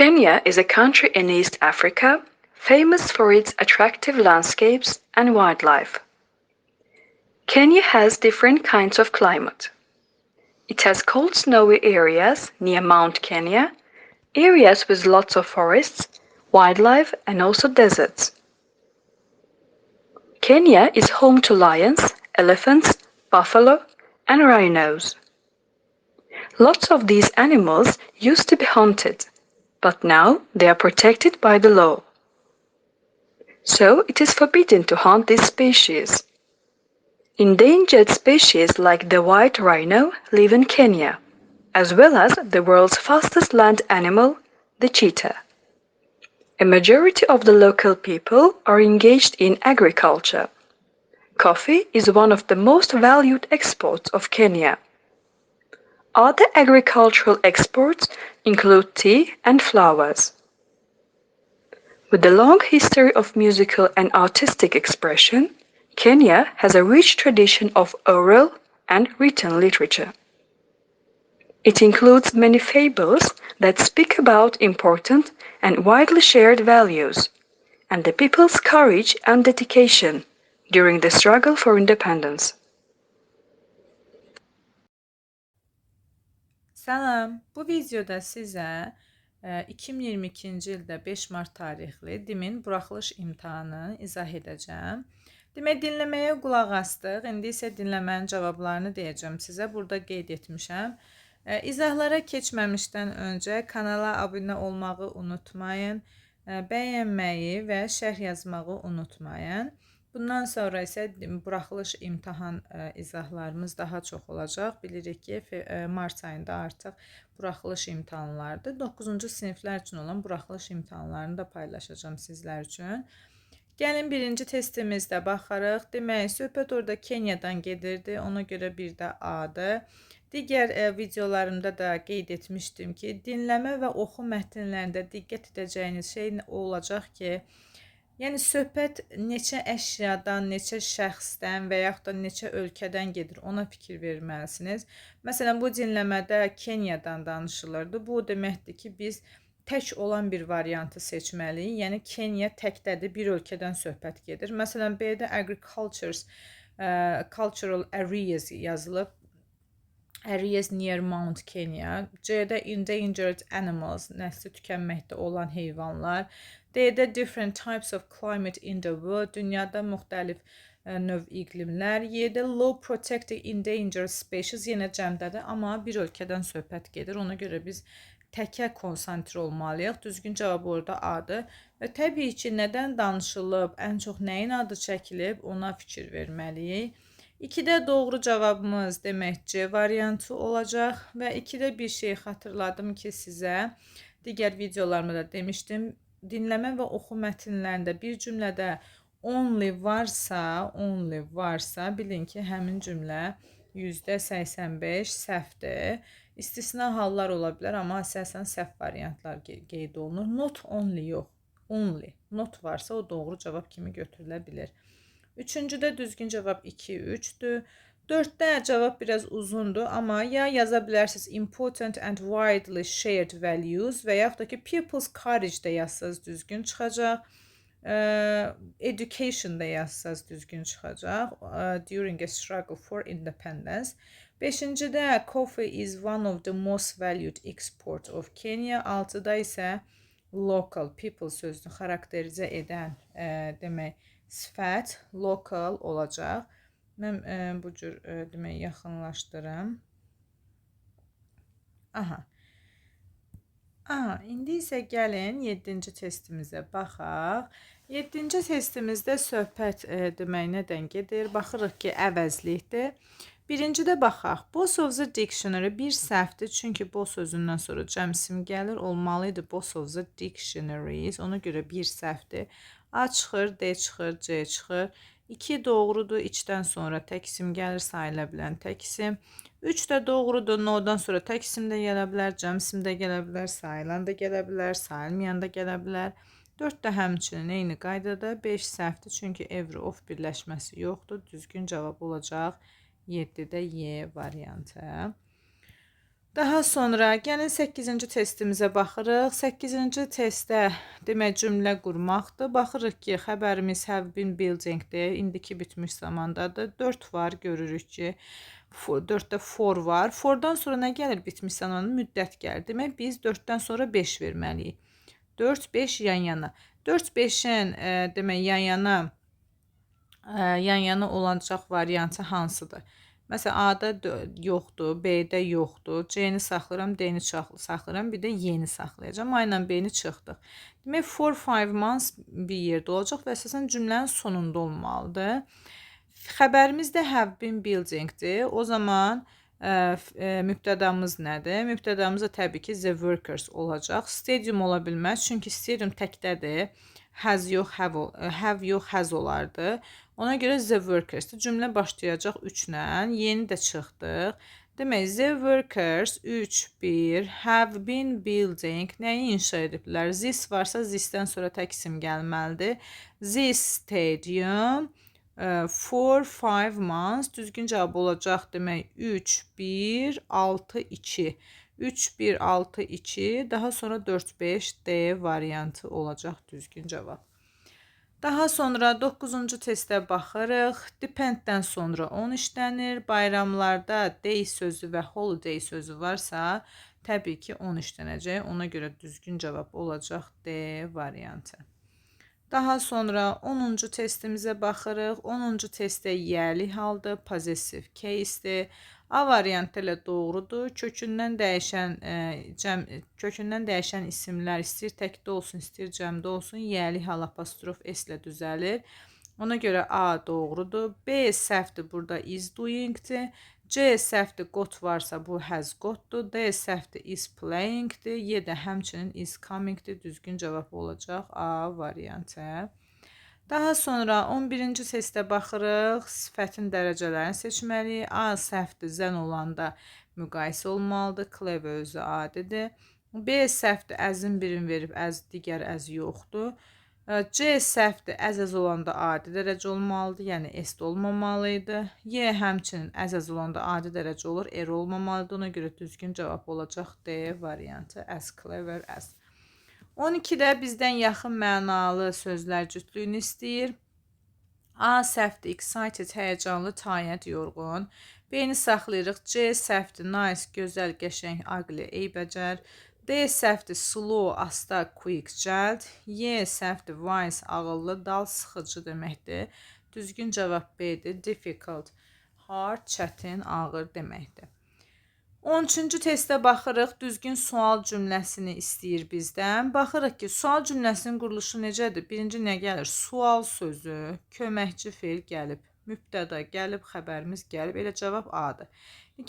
Kenya is a country in East Africa famous for its attractive landscapes and wildlife. Kenya has different kinds of climate. It has cold snowy areas near Mount Kenya, areas with lots of forests, wildlife and also deserts. Kenya is home to lions, elephants, buffalo and rhinos. Lots of these animals used to be hunted, but now they are protected by the law. So it is forbidden to hunt these species. Endangered species like the white rhino live in Kenya, as well as the world's fastest land animal, the cheetah. A majority of the local people are engaged in agriculture. Coffee is one of the most valued exports of Kenya. Other agricultural exports include tea and flowers. With a long history of musical and artistic expression, Kenya has a rich tradition of oral and written literature. It includes many fables that speak about important and widely shared values and the people's courage and dedication during the struggle for independence. Salam, bu videoda sizə e, 2022-ci ildə 5 Mart tarixli DİMin buraxılış imtahanını izah edəcəm. Demək, dinləməyə qulaq astıq. İndi isə dinləmənin cavablarını deyəcəm sizə. Burada qeyd etmişəm. E, İzahlara keçməmişdən öncə kanala abunə olmağı unutmayın. E, Bəyənməyi və şərh yazmağı unutmayın. Bundan sonra isə buraxılış imtahan ə, izahlarımız daha çox olacaq. Bilirik ki, ə, mart ayında artıq buraxılış imtahanlarıdır. 9-cu siniflər üçün olan buraxılış imtahanlarını da paylaşacağam sizlər üçün. Gəlin birinci testimizdə baxarıq. Demək, söhbət orada Kenyadan gedirdi. Ona görə bir də A-dır. Digər ə, videolarımda da qeyd etmişdim ki, dinləmə və oxu mətnlərində diqqət edəcəyiniz şey olacaq ki, Yəni söhbət neçə əşyadan, neçə şəxsdən və yaxud da neçə ölkədən gedir, ona fikir verməlisiniz. Məsələn, bu dinləmədə Kenyadan danışılırdı. Bu deməkdir ki, biz tək olan bir variantı seçməliyik. Yəni Kenya təkdədir, bir ölkədən söhbət gedir. Məsələn, B-də agricultures, uh, cultural areas yazılıb. Areas near Mount Kenya. C-də endangered animals, nəsli tükənməkdə olan heyvanlar. D-də different types of climate in the world. Dünyada müxtəlif e, növ iqlimlər. Y-də low protected endangered species yenə cəmdədir, amma bir ölkədən söhbət gedir. Ona görə biz təkə konsantre olmalıyıq. Düzgün cavab orada A-dır. Və təbii ki, nədən danışılıb, ən çox nəyin adı çəkilib, ona fikir verməliyik. 2-də doğru cavabımız demək C variantı olacaq və 2-də bir şey xatırladım ki, sizə digər videolarımda da demişdim dinləmə və oxu mətnlərində bir cümlədə only varsa, only varsa bilin ki, həmin cümlə %85 səhvdir. İstisna hallar ola bilər, amma əsasən səhv variantlar qeyd olunur. Not only yox, only. Not varsa o doğru cavab kimi götürülə bilər. Üçüncüdə düzgün cavab 2, 3-dür. 4'te cevap biraz uzundu ama ya yazabilirsiniz important and widely shared values veya da ki people's courage de yazsanız düzgün çıkacak. Ee, education da yazsanız düzgün çıkacak. Ee, during a struggle for independence. Beşincide coffee is one of the most valued export of Kenya. Altıda ise local people sözünü karakterize eden e, demək sifət local olacaq. Mən e, bu cür e, demək yaxınlaşdırım. Aha. Aha, indi isə gəlin 7-ci testimizə baxaq. 7-ci testimizdə söhbət e, demək nədən gedir? Baxırıq ki, əvəzlikdir. Birincidə baxaq. Both of the dictionary bir səhvdir, çünki bo sözündən sonra cəmsim gəlir, olmalı idi both of the dictionaries. Ona görə bir səhvdir. A çıxır, D çıxır, C çıxır. 2 doğrudur. İçdən sonra təksim gəlir sayıla bilən təksim. 3 də doğrudur. No-dan sonra təksim də gələ bilər, cəmsim də gələ bilər, sayılan da gələ bilər, sayılmayan da gələ bilər. 4 də həmçinin eyni qaydada 5 səhvdir, çünki every of birləşməsi yoxdur. Düzgün cavab olacaq 7-də Y variantı. Daha sonra gəlin 8-ci testimizə baxırıq. 8-ci testdə demək cümlə qurmaqdır. Baxırıq ki, xəbərimiz have been building-dir. İndiki bitmiş zamandadır. 4 var, görürük ki, 4-də for var. For-dan sonra nə gəlir? Bitmiş zamanın müddət gəlir. Demək biz 4-dən sonra 5 verməliyik. 4 5 yan yana. 4 5-in e, demək yan yana e, yan yana olacaq variantı hansıdır? Məsələn, A-da yoxdur, B-də yoxdur. C-ni saxlayıram, D-ni saxlayıram, bir də Y-ni saxlayacağam. A ilə B-ni çıxdıq. Demək 4-5 months bir yerdə olacaq və əsasən cümlənin sonunda olmalıdır. Xəbərimiz də have been building-dir. O zaman ə, ə, mübtədamız nədir? Mübtədamız da təbii ki, the workers olacaq. Stadium ola bilməz, çünki stadium təkdədir. Has yox, have, have yox, has olardı. Ona görə the workers-dir. Cümlə başlayacaq 3 ilə. Yeni də çıxdıq. Demək, the workers 3 1 have been building nəyi inşa ediblər? This varsa this-dən sonra tək isim gəlməlidir. This stadium ə, for 5 months düzgün cavab olacaq demək 3 1 6 2 3 1 6 2 daha sonra 4 5 D variantı olacaq düzgün cavab. Daha sonra 9-cu testə baxırıq. Depend-dən sonra 10 işlənir. Bayramlarda day sözü və holiday sözü varsa, təbii ki 10 işlənəcək. Ona görə düzgün cavab olacaq D variantı. Daha sonra 10-cu testimizə baxırıq. 10-cu testdə yəli haldır, possessive case-dir. A variantı ilə doğrudur. Kökündən dəyişən ə, cəm kökündən dəyişən isimlər istəyir təkdə olsun, istəyir cəmdə olsun, yəli hal apostrof s ilə düzəlir. Ona görə A doğrudur. B səhvdir, burada is doing-dir. C səhvdir, got varsa bu has got-dur. D səhvdir, is playing-dir. Y də həmçinin is coming-dir. Düzgün cavab olacaq A variantı. Daha sonra 11-ci testə baxırıq. Sifətin dərəcələrini seçməliyik. A səhvdir, zən olanda müqayisə olmalıdır. Clever özü adidir. B səhvdir, əzin birin verib, əz digər əz yoxdur. Ə, C səhvdir, əz-əz olanda adi dərəcə olmalıdır, yəni est olmamalı idi. Y həmçinin əz-əz olanda adi dərəcə olur, er olmamalıdır. Ona görə düzgün cavab olacaq D variantı, as clever as. 12-də bizdən yaxın mənalı sözlər cütlüyünü istəyir. A səhvdir, excited, həyəcanlı, tired, yorğun. B-ni saxlayırıq. C səhvdir, nice, gözəl, qəşəng, ugly, eybəcər. D səhvdir, slow, asta, quick, cəld. Y səhvdir, wise, ağıllı, dal, sıxıcı deməkdir. Düzgün cavab B-dir, difficult, hard, çətin, ağır deməkdir. 13-cü testə baxırıq. Düzgün sual cümləsini istəyir bizdən. Baxırıq ki, sual cümləsinin quruluşu necədir? Birinci nə gəlir? Sual sözü, köməkçi feil gəlib, mübtəda gəlib, xəbərimiz gəlib. Elə cavab A-dır.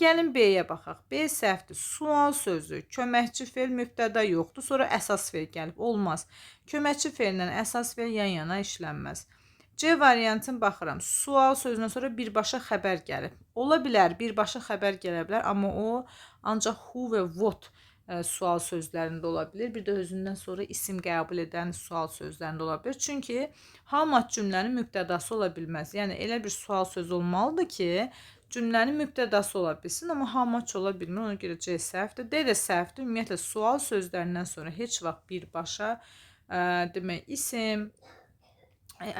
Gəlin B-yə baxaq. B səhvdir. Sual sözü, köməkçi feil, mübtəda yoxdur. Sonra əsas feil gəlib. Olmaz. Köməkçi feillə əsas feil yan-yana işlənməz. C variantını baxıram. Sual sözündən sonra birbaşa xəbər gəlib. Ola bilər, birbaşa xəbər gələ bilər, amma o ancaq who və what ə, sual sözlərində ola bilər. Bir də özündən sonra isim qəbul edən sual sözlərində ola bilər. Çünki hamat cümlənin mübtədası ola bilməz. Yəni elə bir sual sözü olmalıdır ki, cümlənin mübtədası ola bilsin, amma hamat ola bilmir. Ona görə C səhvdir. D də səhvdir. Ümumiyyətlə sual sözlərindən sonra heç vaxt birbaşa ə, demək isim E,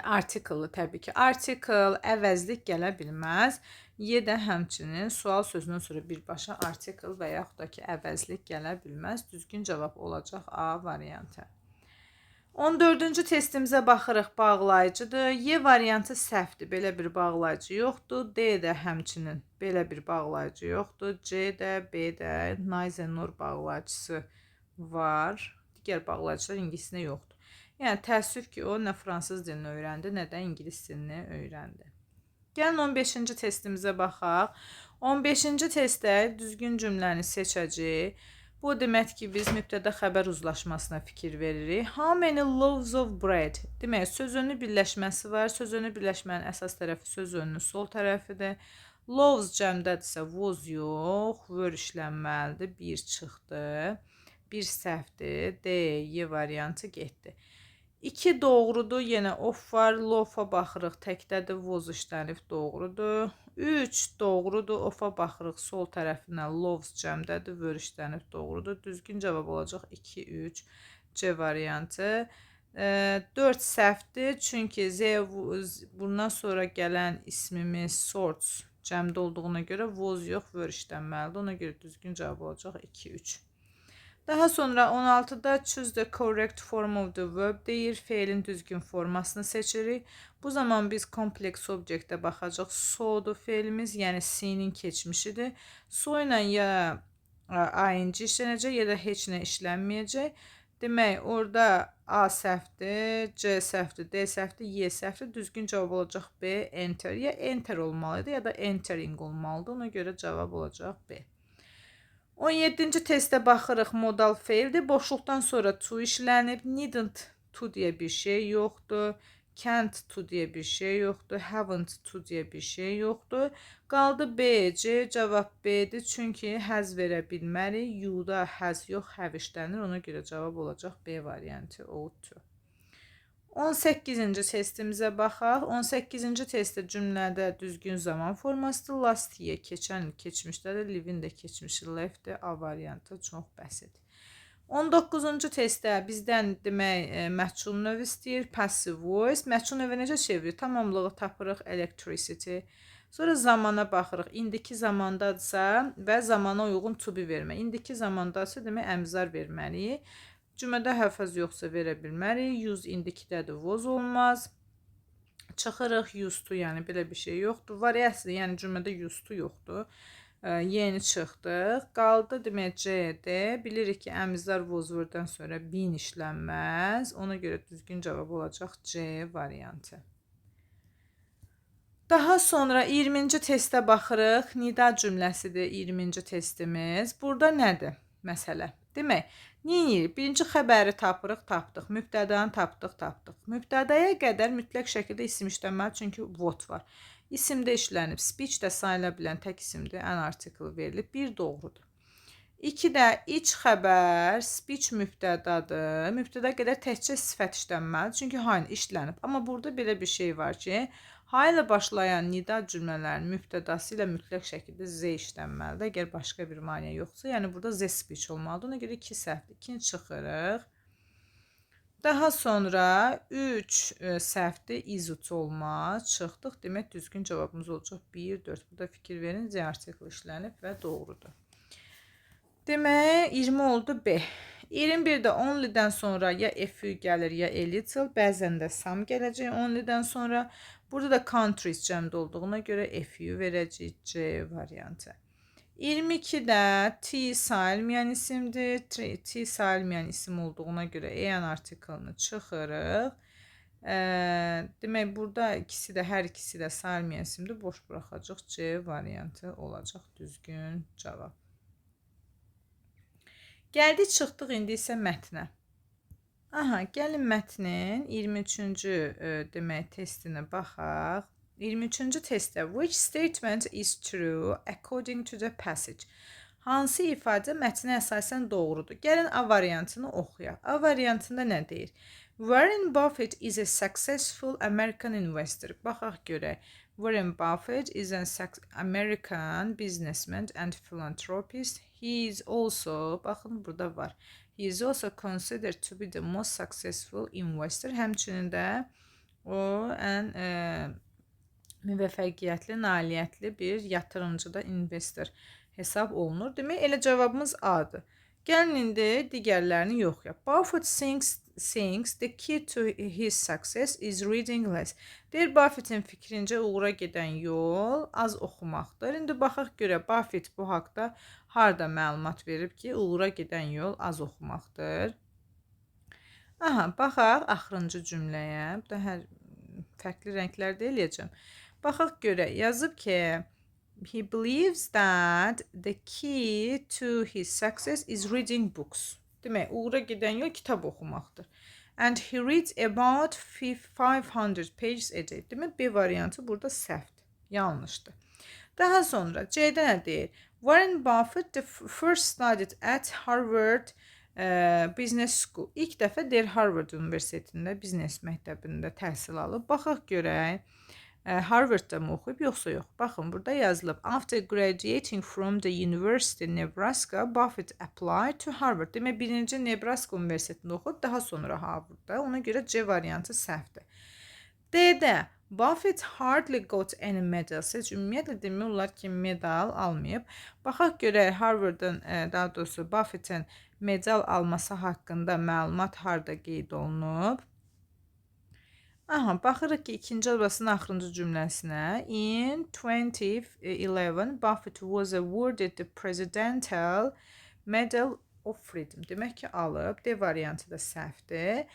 article təbii ki, article, əvəzlik gələ bilməz. Y də həmçinin sual sözündən sonra birbaşa article və yaxud da ki, əvəzlik gələ bilməz. Düzgün cavab olacaq A variantı. 14-cü testimizə baxırıq, bağlayıcıdır. Y variantı səhvdir. Belə bir bağlayıcı yoxdur. D də həmçinin belə bir bağlayıcı yoxdur. C də, B də Naizenor bağlayıcısı var. Digər bağlayıcılar ingilisində yoxdur. Yəni təəssüf ki, o nə fransız dilini öyrəndi, nə də ingilis dilini öyrəndi. Gəlin 15-ci testimizə baxaq. 15-ci testdə düzgün cümləni seçəcəyik. Bu demək ki, biz mübtəda xəbər uzlaşmasına fikir veririk. How many loaves of bread? Demək, söz önü birləşməsi var. Söz önü birləşmənin əsas tərəfi söz önünün sol tərəfidir. Loaves cəmdədirsə was yox, were işlənməlidir. 1 çıxdı. 1 səhvdir. D, Y variantı getdi. 2 doğrudur. Yenə off var. Lofa baxırıq. Təkdədir. Was işlənib doğrudur. 3 doğrudur. Offa baxırıq. Sol tərəfindən loves cəmdədir. Were işlənib doğrudur. Düzgün cavab olacaq 2 3 C variantı. 4 səhvdir. Çünki Z bundan sonra gələn ismimiz sorts cəmdə olduğuna görə was yox, were işlənməlidir. Ona görə düzgün cavab olacaq 2 3. Daha sonra 16'da choose the correct form of the verb deyir. Feilin düzgün formasını seçirik. Bu zaman biz kompleks objektə baxacaq. So-dur feilimiz, yəni C-nin keçmişidir. So ilə ya ing işlənəcək ya da heç nə işlənməyəcək. Demək, orada A səhvdir, C səhvdir, D səhvdir, Y səhvdir. Düzgün cavab olacaq B, enter. Ya enter olmalıdır ya da entering olmalıdır. Ona görə cavab olacaq B. 17-ci testə baxırıq. Modal faildir. Boşluqdan sonra to işlənib. Needn't to deyə bir şey yoxdur. Can't to deyə bir şey yoxdur. Haven't to deyə bir şey yoxdur. Qaldı B, C. Cavab B-dir. Çünki həz verə bilmərik. You-da həz yox, have işlənir. Ona görə cavab olacaq B variantı. O2. 18-ci testimizə baxaq. 18-ci testdə cümlədə düzgün zaman formasıdır. Last year keçən il keçmişdə də living də keçmiş il left-dir. A variantı çox bəsit. 19-cu testdə bizdən demək e, məhsul növ istəyir. Passive voice. Məhsul növü necə çevirir? Tamamlığı tapırıq electricity. Sonra zamana baxırıq. İndiki zamandadsa və zamana uyğun to be vermə. İndiki zamandadsa demək əmzar verməliyik. Cümlədə həfəz yoxsa verə bilmərik. Use indikidədir, was olmaz. Çıxırıq used to, yəni belə bir şey yoxdur. Variasiya, yəni cümlədə used to yoxdur. Ə, Yeni çıxdıq. Qaldı demək C-də. Bilirik ki, əmizlər was were-dən sonra bin işlənməz. Ona görə düzgün cavab olacaq C variantı. Daha sonra 20-ci testə baxırıq. Nida cümləsidir 20-ci testimiz. Burada nədir məsələ? Demək, neyirik? Birinci xəbəri tapırıq, tapdıq. Mübtədanı tapdıq, tapdıq. Mübtədaya qədər mütləq şəkildə isim işlənməli, çünki what var. İsimdə işlənib, speech də sayıla bilən tək isimdir, an article verilib. Bir doğrudur. 2 də iç xəbər, speech mübtədadır. Mübtəda qədər təkcə sifət işlənməli, çünki hayn işlənib. Amma burada belə bir şey var ki, ha ilə başlayan nida cümlələrinin mübtədası ilə mütləq şəkildə z işlənməlidir. Əgər başqa bir maneə yoxsa, yəni burada z speech olmalıdır. Ona görə 2 səhvdir. 2-ni çıxırıq. Daha sonra 3 e, səhvdir, izut olmaz. Çıxdıq. Demək düzgün cavabımız olacaq 1 4. Burada fikir verin. Z artikel işlənib və doğrudur. Demək 20 oldu B. 21-də only-dən sonra ya FU gəlir ya a little, bəzən də some gələcək only-dən sonra. Burada da countries cəmdə olduğuna görə FU verəcəyik C variantı. 22-də T sayılmayan isimdir. T, sayılmayan isim olduğuna görə an artiklını çıxırıq. Ə, demək burada ikisi də hər ikisi də sayılmayan isimdir. Boş buraxacaq C variantı olacaq düzgün cavab. Gəldik çıxdıq indi isə mətnə. Aha, gəlin mətnin 23-cü e, demək testinə baxaq. 23-cü testdə which statement is true according to the passage? Hansı ifadə mətnə əsasən doğrudur? Gəlin A variantını oxuyaq. A variantında nə deyir? Warren Buffett is a successful American investor. Baxaq görək. Warren Buffett is an American businessman and philanthropist. He is also, baxın burada var. He is also considered to be the most successful investor. Həmçinin də o ən e, müvəffəqiyyətli, nailiyyətli bir yatırımcı da investor hesab olunur. Demək elə cavabımız A-dır. Gəlin indi digərlərini yoxlayaq. Buffett thinks, thinks the key to his success is reading less. Deyir Buffett'in fikrincə uğura gedən yol az oxumaqdır. İndi baxaq görə Buffett bu haqqda harda məlumat verib ki, uğura gedən yol az oxumaqdır. Aha, baxaq axırıncı cümləyə. Bu da hər fərqli rənglərdə eləyəcəm. Baxaq görə yazıb ki, he believes that the key to his success is reading books. Demək, uğura gedən yol kitab oxumaqdır. And he reads about 500 pages a day. Demək, B variantı burada səhvdir, yanlışdır. Daha sonra C-də nə deyir? Warren Buffett the first studied at Harvard e, Business School. İlk dəfə deyir Harvard Universitetində biznes məktəbində təhsil alıb. Baxaq görək. E, Harvardda mı oxuyub yoxsa yox? Baxın burada yazılıb. After graduating from the University Nebraska, Buffett applied to Harvard. Demək birinci Nebraska Universitetində oxuyub, daha sonra Harvardda. Ona görə C variantı səhvdir. D-də Buffett hardly got any medals. Heç ümumiyyətlə demək olar ki, medal almayıb. Baxaq görək Harvardın, e, daha doğrusu Buffett'in medal alması haqqında məlumat harda qeyd olunub? Aha, baxırıq ki, ikinci abzasının axırıncı cümləsinə. In 2011, Buffett was awarded the Presidential Medal of Freedom. Demək ki, alıb. D variantı da səhvdir.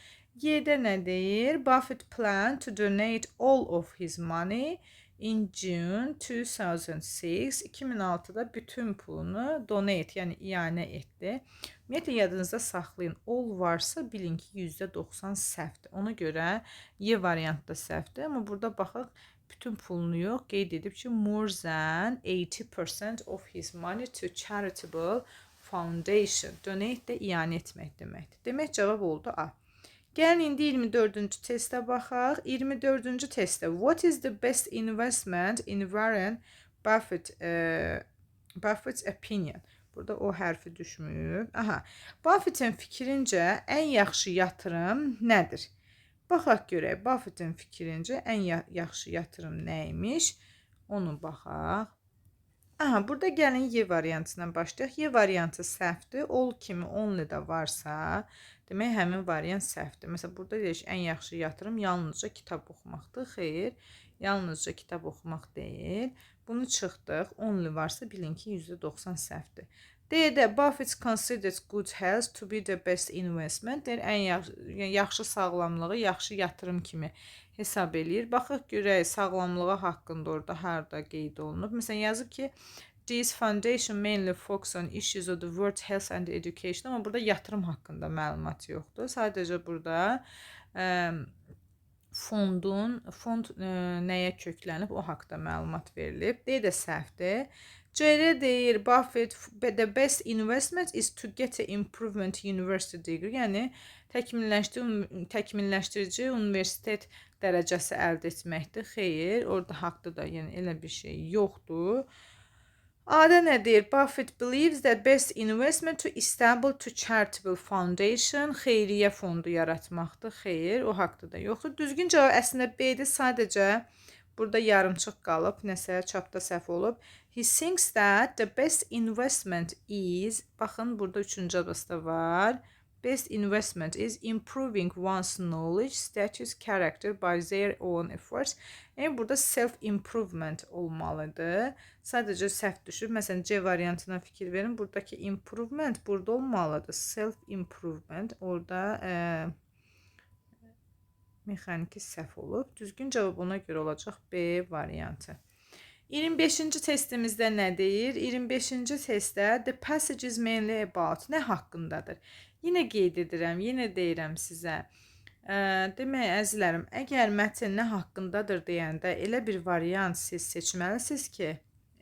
Y-də nə deyir? Buffett planned to donate all of his money in June 2006. 2006-da bütün pulunu donate, yəni iyanə etdi. Ümumiyyətlə yadınızda saxlayın. All varsa bilin ki, %90 səhvdir. Ona görə Y variantı da səhvdir, amma burada baxaq bütün pulunu yox, qeyd edib ki, more than 80% of his money to charitable foundation. Donate də iyanə etmək deməkdir. Demək cavab oldu A. Gəlin indi 24-cü testə baxaq. 24-cü testdə what is the best investment in Warren Buffett uh, Buffett's opinion? Burada o hərfi düşmüb. Aha. Buffett'in fikrincə ən yaxşı yatırım nədir? Baxaq görək Buffett'in fikrincə ən ya yaxşı yatırım nə imiş? Onu baxaq. Aha, burada gəlin Y variantından başlayaq. Y variantı səhvdir. Ol kimi only da varsa, demək həmin variant səhvdir. Məsələn, burada deyir ki, ən yaxşı yatırım yalnızca kitab oxumaqdır. Xeyr, yalnızca kitab oxumaq deyil. Bunu çıxdıq. Only varsa bilin ki, %90 səhvdir. D-də Buffett considers good health to be the best investment. Deyir, ən yaxşı, yəni yaxşı sağlamlığı yaxşı yatırım kimi hesab eləyir. Baxaq görək sağlamlığı haqqında orada harda qeyd olunub. Məsələn yazıb ki, This foundation mainly focus on issues of the world health and education. Amma burada yatırım haqqında məlumat yoxdur. Sadəcə burada ə, fondun fond ə, nəyə köklənib o haqqda məlumat verilib. D də səhvdir. C-də deyir Buffett the best investment is to get an improvement university degree. Yəni təkmilləşdirici təkmilləşdirici universitet dərəcəsi əldə etməkdir. Xeyr, orada haqqda da yəni elə bir şey yoxdur. A-da nə deyir? Buffett believes that best investment to establish to charitable foundation xeyriyyə fondu yaratmaqdır. Xeyr, o haqqda da yoxdur. Düzgün cavab əslində B-dir. Sadəcə burada yarımçıq qalıb, nəsə çapda səhv olub. He thinks that the best investment is, baxın burada üçüncü abzasda var. Best investment is improving one's knowledge, status, character by their own efforts. Yəni burada self improvement olmalıdır. Sadəcə səhv düşüb. Məsələn, C variantına fikir verin. Buradakı improvement burada olmalıdır. Self improvement orada e, mexaniki səhv olub. Düzgün cavab ona görə olacaq B variantı. 25-ci testimizdə nə deyir? 25-ci testdə the passage is mainly about nə haqqındadır? Yenə qeyd edirəm, yenə deyirəm sizə. Demək əzizlərim, əgər mətn nə haqqındadır deyəndə elə bir variant siz seçməlisiniz ki,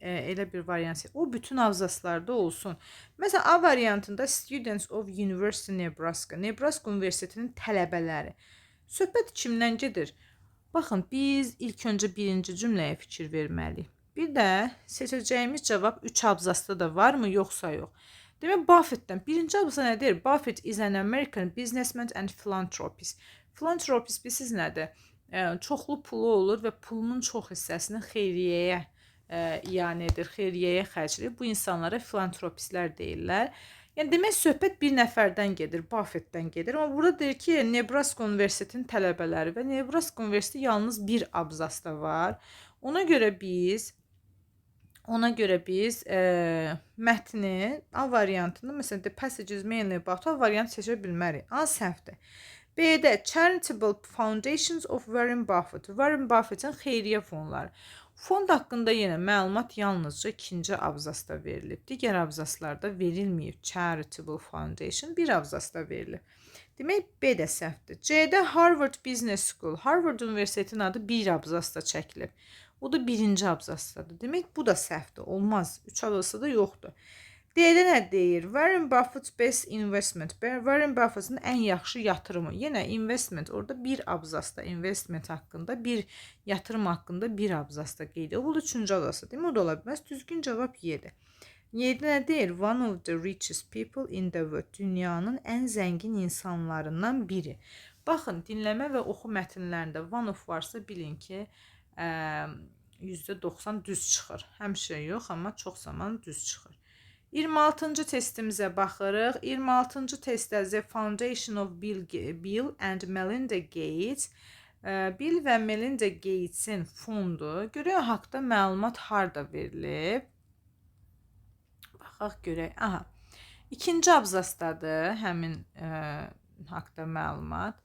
ə, elə bir variant o bütün abzaslarda olsun. Məsələn, A variantında Students of University Nebraska, Nebraska Universitetinin tələbələri. Söhbət kimdən gedir? Baxın, biz ilk öncə birinci cümləyə fikir verməliyik. Bir də seçəcəyimiz cavab 3 abzasda da varmı, yoxsa yox. Demək Buffettdən birinci abzasa nə deyir? Buffett is an American businessman and philanthropist. Philanthropist bilirsiniz nədir? E, çoxlu pulu olur və pulunun çox hissəsini xeyriyyəyə e, iyanə edir, xeyriyyəyə xərcləyir. Bu insanlara filantropistlər deyirlər. Yəni demək söhbət bir nəfərdən gedir, Buffettdən gedir. Amma burada deyir ki, Nebraska Universitetinin tələbələri və Nebraska Universiteti yalnız bir abzasda var. Ona görə biz Ona görə biz e, mətni A variantını, məsələn, the passages mainly about A variant seçə bilmərik. A səhvdir. B-də Charitable Foundations of Warren Buffett. Warren Buffett'in xeyriyyə fonları. Fond haqqında yenə məlumat yalnızca ikinci abzasda verilib. Digər abzaslarda verilməyib. Charitable Foundation bir abzasda verilib. Demək B də səhvdir. C-də Harvard Business School. Harvard Universitetinin adı bir abzasda çəkilib. O da birinci abzasdadır. Demək bu da səhvdir. Olmaz. Üç abzasda da yoxdur. D-də nə deyir? Warren Buffett best investment. Warren Buffett'ın ən yaxşı yatırımı. Yenə investment orada bir abzasda investment haqqında, bir yatırım haqqında bir abzasda qeyd olunur. Üçüncü abzasda deyim, o da ola bilməz. Düzgün cavab Y-dir. Y-də nə deyir? One of the richest people in the world. Dünyanın ən zəngin insanlarından biri. Baxın, dinləmə və oxu mətnlərində one of varsa bilin ki, %90 düz çıxır. Həmişə yox, amma çox zaman düz çıxır. 26-cı testimizə baxırıq. 26-cı testdə The Foundation of Bill, Bill and Melinda Gates ə, Bill və Melinda Gatesin fondu görək haqqda məlumat harda verilib. Baxaq görək. Aha. İkinci abzasdadır həmin ə, haqqda məlumat.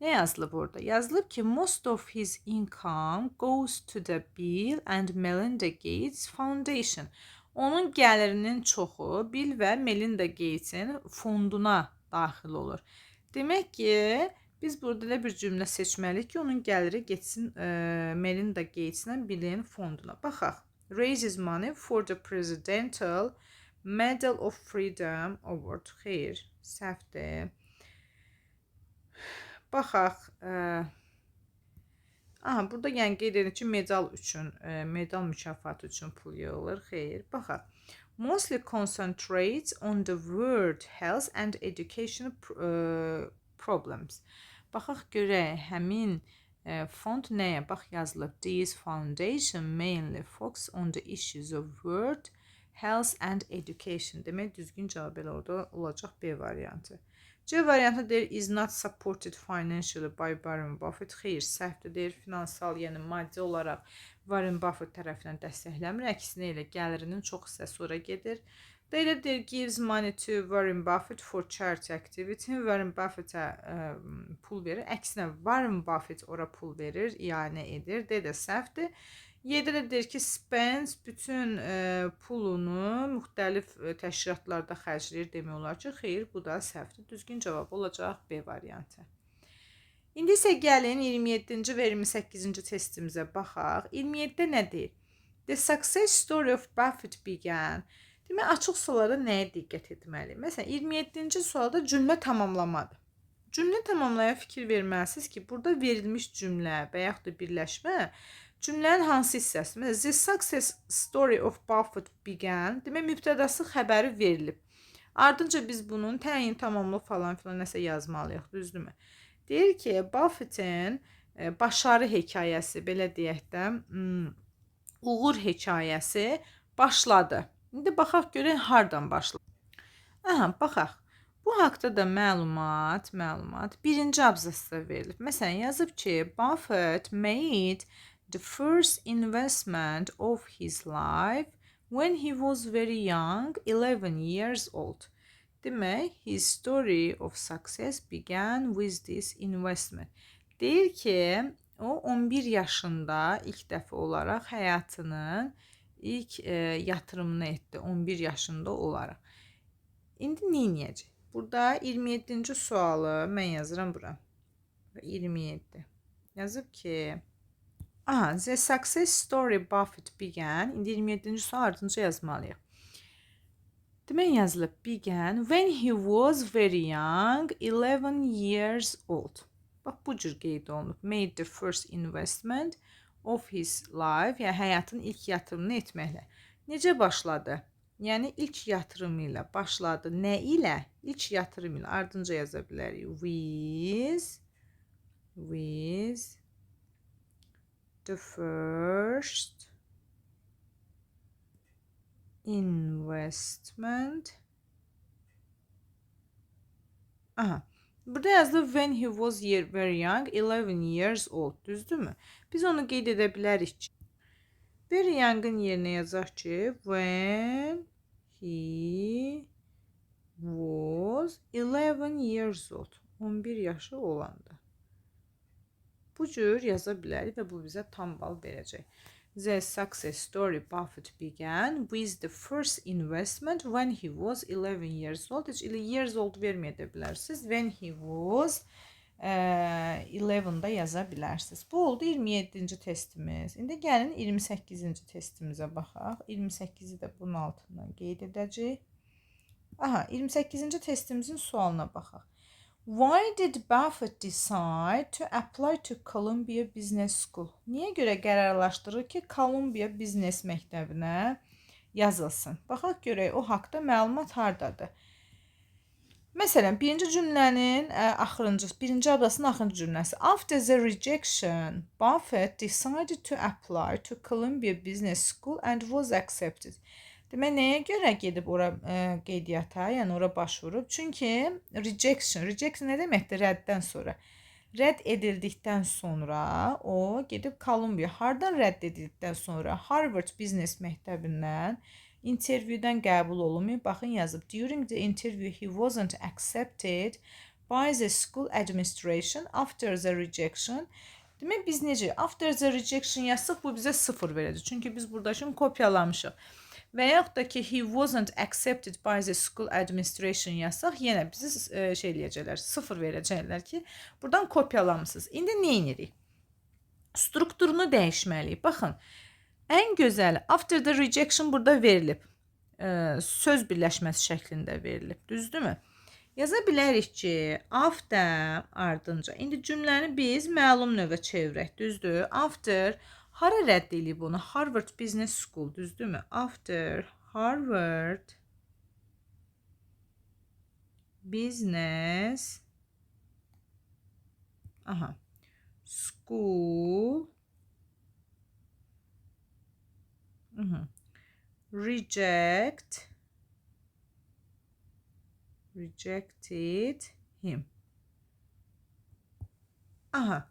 Ne yazılıb orada? Yazılıb ki, most of his income goes to the Bill and Melinda Gates Foundation. Onun gəlirinin çoxu Bill və Melinda Gatesin fonduna daxil olur. Demək ki, biz burada elə bir cümlə seçməliyik ki, onun gəliri getsin ə, Melinda Gatesinə Billin fonduna. Baxaq. Raises money for the Presidential Medal of Freedom Award. Xeyr, səhvdir. Baxaq. Ə, Aha, burada yəni qeyd edir ki, medal üçün, e, medal mükafatı üçün pul yığılır. Xeyr, baxaq. Mostly concentrates on the world health and education e, problems. Baxaq görək həmin e, fond nəyə? Bax yazılıb. This foundation mainly focus on the issues of world health and education. Demək düzgün cavab elə orada olacaq B variantı. C variantı deyir is not supported financially by Warren Buffett. Xeyr, səhvdir deyir. Finansal, yəni maddi olaraq Warren Buffett tərəfindən dəstəkləmir. Əksinə elə gəlirinin çox hissəsi ora gedir. Da elə deyir gives money to Warren Buffett for charity activity. Warren Buffett-ə pul verir. Əksinə Warren Buffett ora pul verir, ianə edir. D də səhvdir. Y-də də deyir ki, spends bütün e, pulunu müxtəlif e, təşkilatlarda xərcləyir demək olar ki, xeyr, bu da səhvdir. Düzgün cavab olacaq B variantı. İndi isə gəlin 27-ci və 28-ci testimizə baxaq. 27-də nə deyir? The success story of Buffett began. Demək, açıq suallarda nəyə diqqət etməli? Məsələn, 27-ci sualda cümlə tamamlamadır. Cümlə tamamlaya fikir verməlisiniz ki, burada verilmiş cümlə və yaxud da birləşmə Cümlənin hansı hissəsi? Məsələn, the success story of Buffett began. Demək, mübtədası xəbəri verilib. Ardınca biz bunun təyin tamamlı falan filan nəsə yazmalıyıq, düzdürmü? Deyir ki, Buffett'in e, başarı hekayəsi, belə deyək də, hmm, uğur hekayəsi başladı. İndi baxaq görək hardan başladı. Aha, baxaq. Bu haqda da məlumat, məlumat birinci abzasda verilib. Məsələn, yazıb ki, Buffett made the first investment of his life when he was very young, 11 years old. Demək, his story of success began with this investment. Deyir ki, o 11 yaşında ilk dəfə olaraq həyatının ilk e, yatırımını etdi 11 yaşında olaraq. İndi nə edəcək? Burada 27-ci sualı mən yazıram bura. 27. Yazıb ki, Aha, the success story Buffett began. İndi 27-ci sual ardınca yazmalıyıq. Demək yazılıb began when he was very young, 11 years old. Bax bu cür qeyd olunub. Made the first investment of his life, yəni həyatın ilk yatırımını etməklə. Necə başladı? Yəni ilk yatırımı ilə başladı. Nə ilə? İlk yatırım ilə ardınca yaza bilərik. With with the first investment. Aha. Burada yazdı when he was year, very young, 11 years old. Düzdür mü? Biz onu qeyd edə bilərik very young'ın yerinə yazaq ki, when he was 11 years old. 11 yaşı olanda. Bu cür yaza bilərik və bu bizə tam bal verəcək. The success story Buffett began with the first investment when he was 11 years old. Heç years old verməyə də bilərsiniz. When he was ə, 11-da yaza bilərsiniz. Bu oldu 27-ci testimiz. İndi gəlin 28-ci testimizə baxaq. 28-i də bunun altından qeyd edəcəyik. Aha, 28-ci testimizin sualına baxaq. Why did Buffett decide to apply to Columbia Business School? Niyə görə qərarlaşdırır ki, Columbia Business məktəbinə yazılsın? Baxaq görək o haqqda məlumat hardadır? Məsələn, birinci cümlənin ə, axırıncı, birinci abzasının axırıncı cümləsi. After the rejection, Buffett decided to apply to Columbia Business School and was accepted. Demək, nəyə görə gedib ora ə, qeydiyyata, yəni ora başvurub? Çünki rejection, rejection nə deməkdir? Rəddən sonra. Rədd edildikdən sonra o gedib Columbia, hardan rədd edildikdən sonra Harvard Business məktəbindən intervyudan qəbul olunmayıb. Baxın yazıb. During the interview he wasn't accepted by the school administration after the rejection. Demək biz necə after the rejection yazsaq bu bizə 0 verəcək. Çünki biz burada şimdi kopyalamışıq. Və yaxud da ki he wasn't accepted by the school administration yazsaq yenə bizi e, şey eləyəcəklər, 0 verəcəklər ki, buradan kopyalamısınız. İndi edirik? Strukturunu dəyişməliyik. Baxın. Ən gözəli after the rejection burada verilib. Ə, söz birləşməsi şəklində verilib. Düzdürmü? Yaza bilərik ki, after ardınca. İndi cümləni biz məlum növə çevirək. Düzdür? After hara rədd eləyib onu? Harvard Business School, düzdürmü? After Harvard Business Aha. School Mhm. Reject. Rejected him. Aha.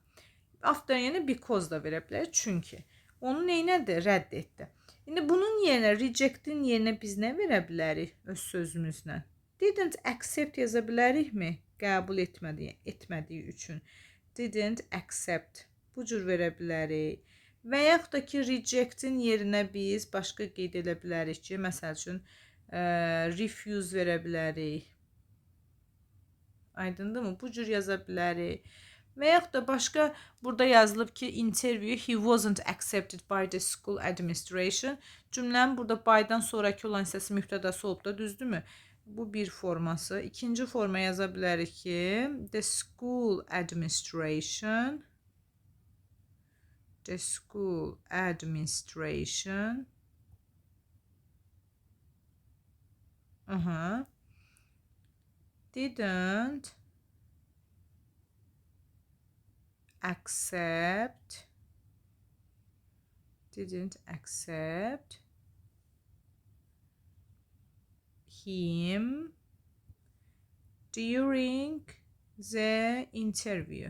After yerine because da verə bilər. Çünki onu neynədir? Rədd etdi. İndi bunun yerinə reject'in yerinə biz nə verə bilərik öz sözümüzlə? Didn't accept yaza bilərikmi? Qəbul etmədiyi, etmədiyi üçün. Didn't accept. Bu cür verə bilərik. Və yaxud da ki, reject'in yerinə biz başqa qeyd edə bilərik ki, məsəl üçün ə, refuse verə bilərik. Aydındır mı? Bu cür yaza bilərik. Və yaxud da başqa burada yazılıb ki, interview he wasn't accepted by the school administration. Cümlənin burada by'dan sonraki olan hissəsi mübtədası olub da, düzdürmü? Bu bir forması. İkinci forma yaza bilərik ki, the school administration the school administration uh-huh, didn't accept didn't accept him during the interview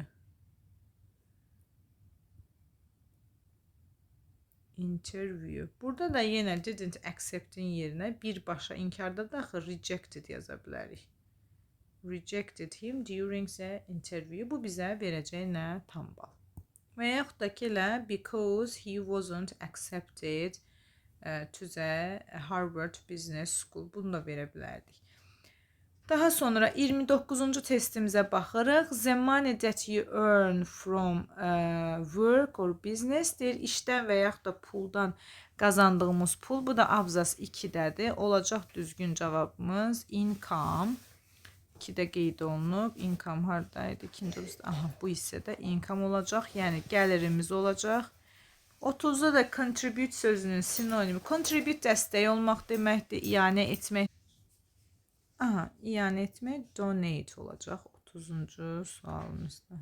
interview. Burada da yenə didn't accept'in yerinə birbaşa inkarda da axı rejected yaza bilərik. Rejected him during the interview. Bu bizə verəcək nə? Tam bal. Və yaxud da ki, because he wasn't accepted uh, to the Harvard Business School. Bunu da verə bilərdik. Daha sonra 29-cu testimizə baxırıq. The money that you earn from uh, work or business deyir, işdən və yaxud da puldan qazandığımız pul. Bu da abzas 2-dədir. Olacaq düzgün cavabımız income. 2-də qeyd olunub. Income hardaydı? İkinci abzas. Aha, bu hissədə income olacaq. Yəni gəlirimiz olacaq. 30-da da contribute sözünün sinonimi. Contribute dəstək olmaq deməkdir, iyanə etmək Aha, iade etme donate olacak 30. sualımızda.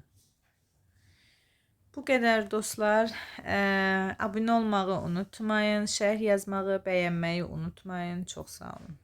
Bu qədər dostlar. Ee, abunə olmağı unutmayın. Şərh yazmağı, bəyənməyi unutmayın. Çox sağ olun.